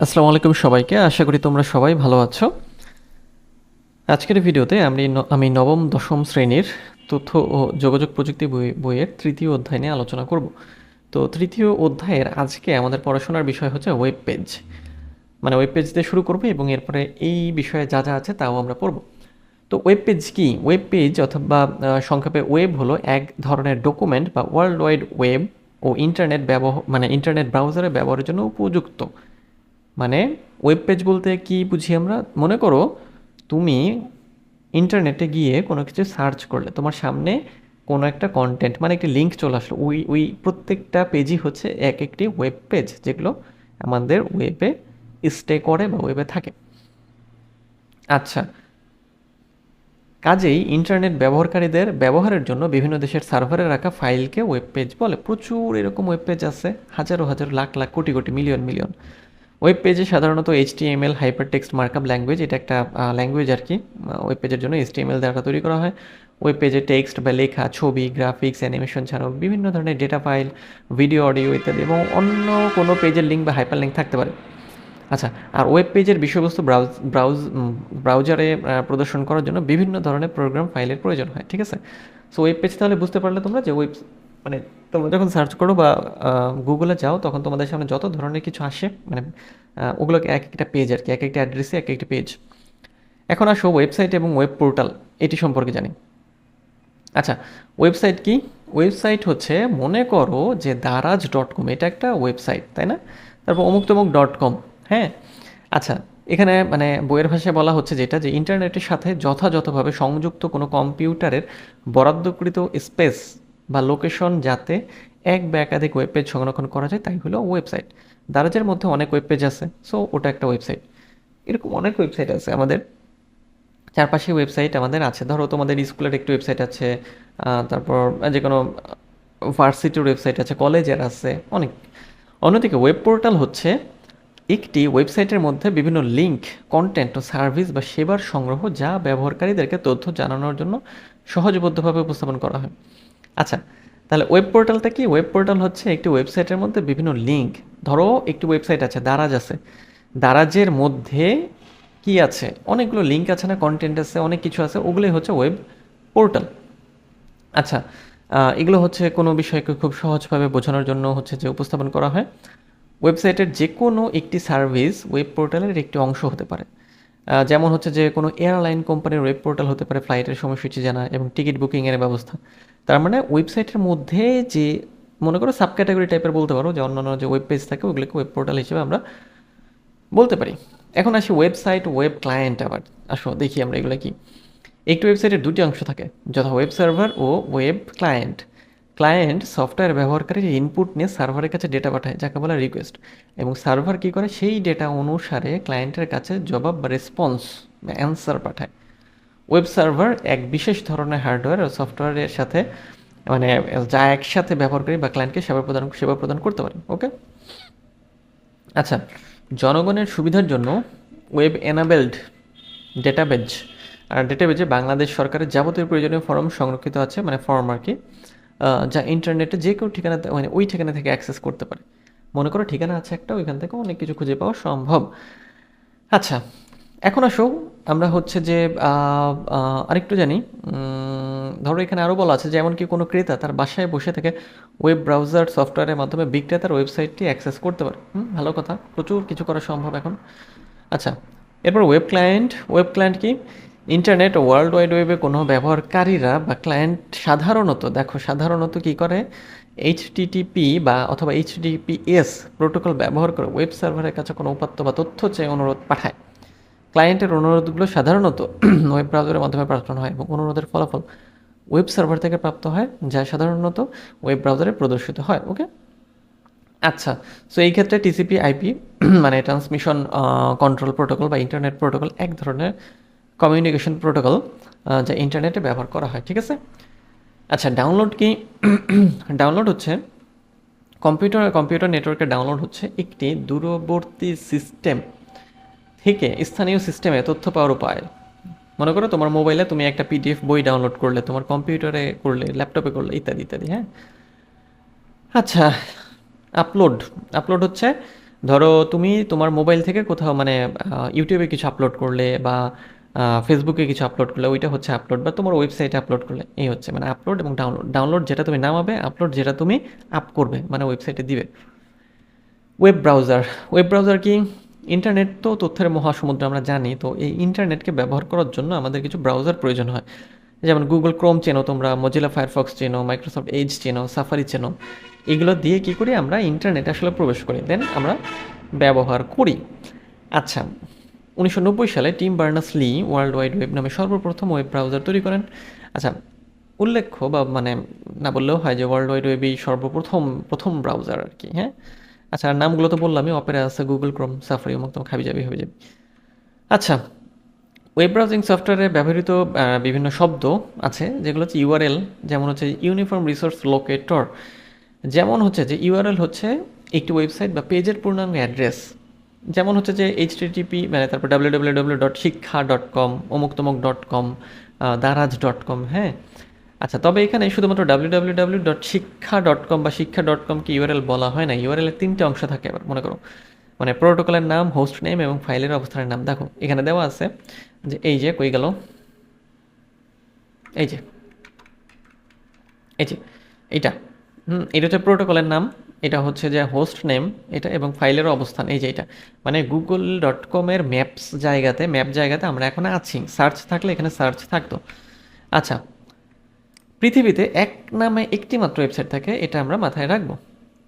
আসসালামু আলাইকুম সবাইকে। আশা করি তোমরা সবাই ভালো আছো। আজকের ভিডিওতে আমি আমি নবম, দশম শ্রেণির তথ্য ও যোগাযোগ প্রযুক্তি বই বইয়ের তৃতীয় অধ্যায় নিয়ে আলোচনা করব। তো তৃতীয় অধ্যায়ের আজকে আমাদের পড়াশোনার বিষয় হচ্ছে ওয়েব পেজ মানে ওয়েব পেজ দিয়ে শুরু করব এবং এরপরে এই বিষয়ে যা যা আছে তাও আমরা পড়ব। তো ওয়েব পেজ কি? ওয়েব পেজ অথবা সংক্ষেপে ওয়েব হলো এক ধরনের ডকুমেন্ট বা ওয়ার্ল্ড ওয়াইড ওয়েব ও ইন্টারনেট ব্যবহার মানে ইন্টারনেট ব্রাউজারে ব্যবহারের জন্য উপযুক্ত। মানে ওয়েব পেজ বলতে কি বুঝি আমরা? মনে করো তুমি ইন্টারনেটে গিয়ে কোনো কিছু সার্চ করলে, তোমার সামনে কোনো একটা কন্টেন্ট মানে একটি লিঙ্ক চলে আসলো। ওই ওই প্রত্যেকটা পেজই হচ্ছে এক একটি ওয়েব পেজ যেগুলো আমাদের ওয়েবে স্টে করে বা ওয়েবে থাকে। আচ্ছা কাজেই ইন্টারনেট ব্যবহারকারীদের ব্যবহারের জন্য বিভিন্ন দেশের সার্ভারে রাখা ফাইলকে ওয়েব পেজ বলে। প্রচুর এরকম ওয়েব পেজ আছে, হাজারো, হাজার, lakh lakh, crore crore million million web পেজে সাধারণত HTML hyper text markup language এটা একটা ল্যাঙ্গুয়েজ আর কি ওয়েব পেজের জন্য এইচটিএমএল দ্বারা তৈরি করা হয়। ওয়েব পেজে টেক্সট বা লেখা, ছবি গ্রাফিক্স অ্যানিমেশন ছাড়াও বিভিন্ন ধরনের ডেটা ফাইল ভিডিও অডিও ইত্যাদি এবং অন্য কোনো পেজের লিঙ্ক বা হাইপার লিঙ্ক থাকতে পারে। আচ্ছা আর ওয়েব পেজের বিষয়বস্তু ব্রাউজ ব্রাউজ ব্রাউজারে প্রদর্শন করার জন্য বিভিন্ন ধরনের প্রোগ্রাম ফাইলের প্রয়োজন হয়, ঠিক আছে? সো ওয়েব পেজ তাহলে বুঝতে পারলে তোমরা যে ওয়েব মানে তোমরা যখন সার্চ করো বা গুগলে যাও, তখন তোমাদের সামনে যত ধরনের কিছু আসে মানে ওগুলোকে এক একটা পেজ আর কি, এক একটা অ্যাড্রেসে এক একটা পেজ এখন আসো ওয়েবসাইট এবং ওয়েব পোর্টাল এটি সম্পর্কে জানি। আচ্ছা ওয়েবসাইট কি? ওয়েবসাইট হচ্ছে, মনে করো যে দারাজ ডট কম এটা একটা ওয়েবসাইট তাই না? তারপর অমুক তমুক ডট কম হ্যাঁ? আচ্ছা এখানে মানে বইয়ের ভাষায় বলা হচ্ছে যেটা, যে ইন্টারনেটের সাথে যথাযথভাবে সংযুক্ত কোনো কম্পিউটারের বরাদ্দকৃত স্পেস বা লোকেশন যাতে এক বা একাধিক ওয়েব পেজ সংরক্ষণ করা যায়, তাই হলো ওয়েবসাইট দারাজের মধ্যে অনেক ওয়েব পেজ আছে সো ওটা একটা ওয়েবসাইট এরকম অনেক ওয়েবসাইট আছে আমাদের। চারপাশে ওয়েবসাইট আমাদের আছে। ধরো তোমাদের স্কুলের একটি ওয়েবসাইট আছে তারপর যে কোনো ভার্সিটির ওয়েবসাইট আছে, কলেজের আছে, অনেক। অন্যদিকে ওয়েব পোর্টাল হচ্ছে একটি ওয়েবসাইটের মধ্যে বিভিন্ন লিঙ্ক কন্টেন্ট ও সার্ভিস বা সেবার সংগ্রহ যা ব্যবহারকারীদেরকে তথ্য জানানোর জন্য সহজবদ্ধভাবে উপস্থাপন করা হয়। আচ্ছা তাহলে ওয়েব পোর্টালটা কি? ওয়েব পোর্টাল হচ্ছে একটি ওয়েবসাইটের মধ্যে বিভিন্ন লিঙ্ক ধরো একটি ওয়েবসাইট আছে, দারাজ আছে। দারাজের মধ্যে কি আছে? অনেকগুলো লিঙ্ক আছে না কন্টেন্ট আছে, অনেক কিছু আছে, ওগুলোই হচ্ছে ওয়েব পোর্টাল আচ্ছা এগুলো হচ্ছে কোনো বিষয়কে খুব সহজভাবে বোঝানোর জন্য হচ্ছে যে উপস্থাপন করা হয়। ওয়েবসাইটের যে কোনো একটি সার্ভিস ওয়েব পোর্টালের একটি অংশ হতে পারে। যেমন হচ্ছে যে কোনো এয়ারলাইন কোম্পানির ওয়েব পোর্টাল হতে পারে, ফ্লাইটের সময়সূচি জানা এবং টিকিট বুকিংয়ের ব্যবস্থা। তার মানে ওয়েবসাইটের মধ্যে যে, মনে করো সাব ক্যাটাগরি টাইপের বলতে পারো, যে অন্যান্য যে ওয়েব পেজ থাকে, ওগুলোকে ওয়েব পোর্টাল হিসেবে আমরা বলতে পারি। এখন আসি ওয়েবসাইট, ওয়েব ক্লায়েন্ট আবার। আসো, দেখি আমরা এগুলো কি। একটি ওয়েবসাইটের দুটি অংশ থাকে, যথা ওয়েব সার্ভার ও ওয়েব ক্লায়েন্ট। ক্লায়েন্ট সফটওয়্যার ব্যবহারকারীর ইনপুট নিয়ে সার্ভারের কাছে ডেটা পাঠায়, যাকে বলা রিকোয়েস্ট এবং সার্ভার কী করে? সেই ডেটা অনুসারে ক্লায়েন্টের কাছে জবাব বা রেসপন্স বা অ্যান্সার পাঠায়। ওয়েব সার্ভার এক বিশেষ ধরনের হার্ডওয়্যার ও সফটওয়্যারের সাথে মানে যা একসাথে ব্যবহারকারী বা ক্লায়েন্টকে সেবা প্রদান সেবা প্রদান করতে পারে ওকে আচ্ছা জনগণের সুবিধার জন্য ওয়েব এনাবেলড ডেটাবেজ আর ডেটাবেজে বাংলাদেশ সরকারের যাবতীয় প্রয়োজনীয় ফর্ম সংরক্ষিত আছে মানে ফর্ম আর কি। যা ইন্টারনেটে যে কেউ ঠিকানা মানে ওই ঠিকানা থেকে অ্যাক্সেস করতে পারে। মনে করো ঠিকানা আছে একটা, ওইখান থেকে অনেক কিছু খুঁজে পাওয়া সম্ভব। আচ্ছা এখন আসো, আমরা হচ্ছে যে আরেকটু জানি। ধরো এখানে আরও বলা আছে যেমন কি কোনো ক্রেতা তার বাসায় বসে থেকে ওয়েব ব্রাউজার সফটওয়্যারের মাধ্যমে বিক্রেতার ওয়েবসাইটটি অ্যাক্সেস করতে পারে। ভালো কথা, প্রচুর কিছু করা সম্ভব এখন। আচ্ছা এরপর ওয়েব ক্লায়েন্ট ওয়েব ক্লায়েন্ট কি? ইন্টারনেট ওয়ার্ল্ড ওয়াইড ওয়েবে কোনো ব্যবহারকারীরা বা ক্লায়েন্ট সাধারণত, দেখো সাধারণত কি করে? এইচটিটিপি বা অথবা এইচটিপিএস প্রোটোকল ব্যবহার করে ওয়েব সার্ভারের কাছে কোনো উপাত্ত বা তথ্য চেয়ে অনুরোধ পাঠায়। ক্লায়েন্টের অনুরোধগুলো সাধারণত ওয়েব ব্রাউজারের মাধ্যমে পাঠানো হয় এবং অনুরোধের ফলাফল ওয়েব সার্ভার থেকে প্রাপ্ত হয়, যা সাধারণত ওয়েব ব্রাউজারে প্রদর্শিত হয়, ওকে? আচ্ছা সো এই ক্ষেত্রে টিসিপি আইপি মানে ট্রান্সমিশন কন্ট্রোল প্রোটোকল বা ইন্টারনেট প্রোটোকল এক ধরনের কমিউনিকেশন প্রোটোকল যা ইন্টারনেটে ব্যবহার করা হয়, ঠিক আছে? আচ্ছা ডাউনলোড কি? ডাউনলোড হচ্ছে কম্পিউটার কম্পিউটার নেটওয়ার্কে ডাউনলোড হচ্ছে একটি দূরবর্তী সিস্টেম থেকে স্থানীয় সিস্টেমে তথ্য পাওয়ার উপায়। মনে করো তোমার মোবাইলে তুমি একটা পিডিএফ বই ডাউনলোড করলে, তোমার কম্পিউটারে করলে ল্যাপটপে করলে, ইত্যাদি ইত্যাদি হ্যাঁ? আচ্ছা আপলোড আপলোড হচ্ছে, ধরো তুমি তোমার মোবাইল থেকে কোথাও মানে ইউটিউবে কিছু আপলোড করলে বা ফেসবুকে কিছু আপলোড করলে, ওইটা হচ্ছে আপলোড বা তোমার ওয়েবসাইটে আপলোড করলে, এই হচ্ছে। মানে আপলোড এবং ডাউনলোড ডাউনলোড যেটা তুমি নামাবে আপলোড যেটা তুমি আপ করবে মানে ওয়েবসাইটে দিবে। ওয়েব ব্রাউজার ওয়েব ব্রাউজার কি? ইন্টারনেট তো তথ্যের মহাসমুদ্র, আমরা জানি, তো এই ইন্টারনেটকে ব্যবহার করার জন্য আমাদের কিছু ব্রাউজার প্রয়োজন হয়। যেমন গুগল ক্রোম চেনো তোমরা মজিলা ফায়ারফক্স চেনো মাইক্রোসফট এজ চেনো সাফারি চেনো, এগুলো দিয়ে কি করি আমরা ইন্টারনেটে আসলে প্রবেশ করি। দেন আমরা ব্যবহার করি। আচ্ছা উনিশশো নব্বই সালে Tim Berners Lee world wide web নামে সর্বপ্রথম ওয়েব ব্রাউজার তৈরি করেন। আচ্ছা উল্লেখ্য বা মানে না বললেও হয় যে ওয়ার্ল্ড ওয়াইড ওয়েবই সর্বপ্রথম, প্রথম ব্রাউজার আর কি হ্যাঁ? আচ্ছা আর নামগুলো তো বললামই অপেরা আছে গুগল ক্রোম সাফারি অমুক তোমার খাবি যাবি হয়ে যাবে। আচ্ছা ওয়েব ব্রাউজিং সফটওয়্যারে ব্যবহৃত বিভিন্ন শব্দ আছে, যেগুলো হচ্ছে ইউআরএল যেমন হচ্ছে ইউনিফর্ম রিসোর্স লোকেটর যেমন হচ্ছে যে ইউআরএল হচ্ছে একটি ওয়েবসাইট বা পেজের পূর্ণাঙ্গ অ্যাড্রেস। যেমন হচ্ছে যে এইচটিটিপি মানে তারপর W W W dot Shiksha dot com অমুক তমুক dot com Daraz dot com হ্যাঁ? আচ্ছা তবে এখানে শুধুমাত্র W W W dot Shiksha dot com বা শিক্ষা ডট কমকে ইউআরএল বলা হয় না? ইউআরএল এর তিনটে অংশ থাকে এবার, মনে করো। মানে প্রোটোকলের নাম হোস্ট নেম এবং ফাইলের অবস্থানের নাম। দেখো, এখানে দেওয়া আছে যে এই যে কই গেল? এই যে এই যে, এইটা। হুম, এটা হচ্ছে প্রোটোকলের নাম। এটা হচ্ছে যে হোস্ট নেম এটা এবং ফাইলের অবস্থান, এই যে এটা। মানে গুগল ডট কমের ম্যাপস জায়গাতে ম্যাপ জায়গাতে আমরা এখন আছি। সার্চ থাকলে এখানে সার্চ থাকতো। আচ্ছা পৃথিবীতে এক নামে একটি মাত্র ওয়েবসাইট থাকে, এটা আমরা মাথায় রাখব।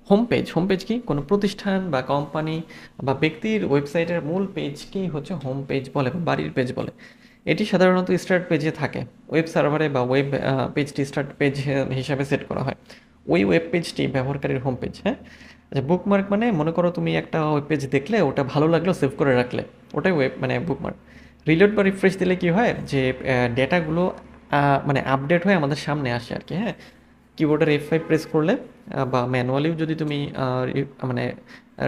হোম পেজ হোম পেজ কি? কোনো প্রতিষ্ঠান বা কোম্পানি বা ব্যক্তির ওয়েবসাইটের মূল পেজকেই হচ্ছে হোম পেজ বলে বাড়ির পেজ বলে? এটি সাধারণত স্টার্ট পেজে থাকে। ওয়েব সার্ভারে বা ওয়েব পেজটি স্টার্ট পেজ হিসাবে সেট করা হয়। ওই ওয়েব পেজটি ব্যবহারকারীর হোম পেজ হ্যাঁ? আচ্ছা বুকমার্ক মানে মনে করো তুমি একটা ওয়েব পেজ দেখলে, ওটা ভালো লাগল সেভ করে রাখলে, ওটাই ওয়েব মানে বুকমার্ক রিলোড বা রিফ্রেশ দিলে কি হয় যে ডেটাগুলো মানে আপডেট হয়ে আমাদের সামনে আসে আর কি হ্যাঁ? কিবোর্ডের এফ ফাইভ প্রেস করলে বা ম্যানুয়ালিও যদি তুমি মানে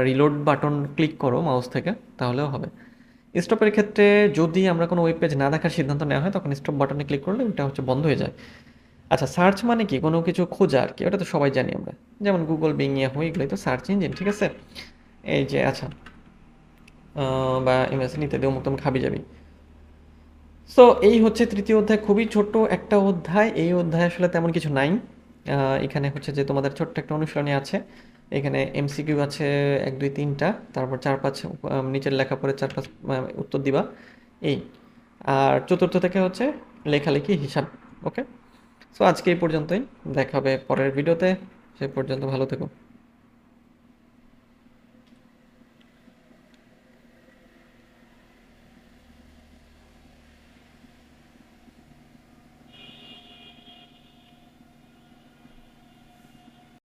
রিলোড বাটন ক্লিক করো মাউস থেকে, তাহলেও হবে। স্টপের ক্ষেত্রে যদি আমরা কোনো ওয়েব পেজ না দেখার সিদ্ধান্ত নেওয়া হয়, তখন স্টপ বাটনে ক্লিক করলে ওটা হচ্ছে বন্ধ হয়ে যায়। আচ্ছা সার্চ মানে কি? কোনো কিছু খোঁজা আর কি। ওটা তো সবাই জানি আমরা। যেমন গুগল বিং ইয়াহু এগুলোই তো সার্চ ইঞ্জিন ঠিক আছে? এই যে আচ্ছা। বা এমএসএন ইত্যাদি অমুক তমুক খাবি যাবি। সো এই হচ্ছে তৃতীয় অধ্যায়। খুবই ছোট্ট একটা অধ্যায়। এই অধ্যায় আসলে তেমন কিছু নাই। এখানে হচ্ছে যে তোমাদের ছোট্ট একটা অনুশীলনী আছে। এখানে এমসিকিউ আছে এক, দুই, তিনটা। তারপর চার, পাঁচ নিচের লেখা পড়ে চার, পাঁচ উত্তর দিবা। এই। আর চতুর্থ থেকে হচ্ছে লেখালেখি হিসাব ওকে সো আজকে এই পর্যন্তই। দেখাবে পরের ভিডিওতে সে পর্যন্ত ভালো থেকো।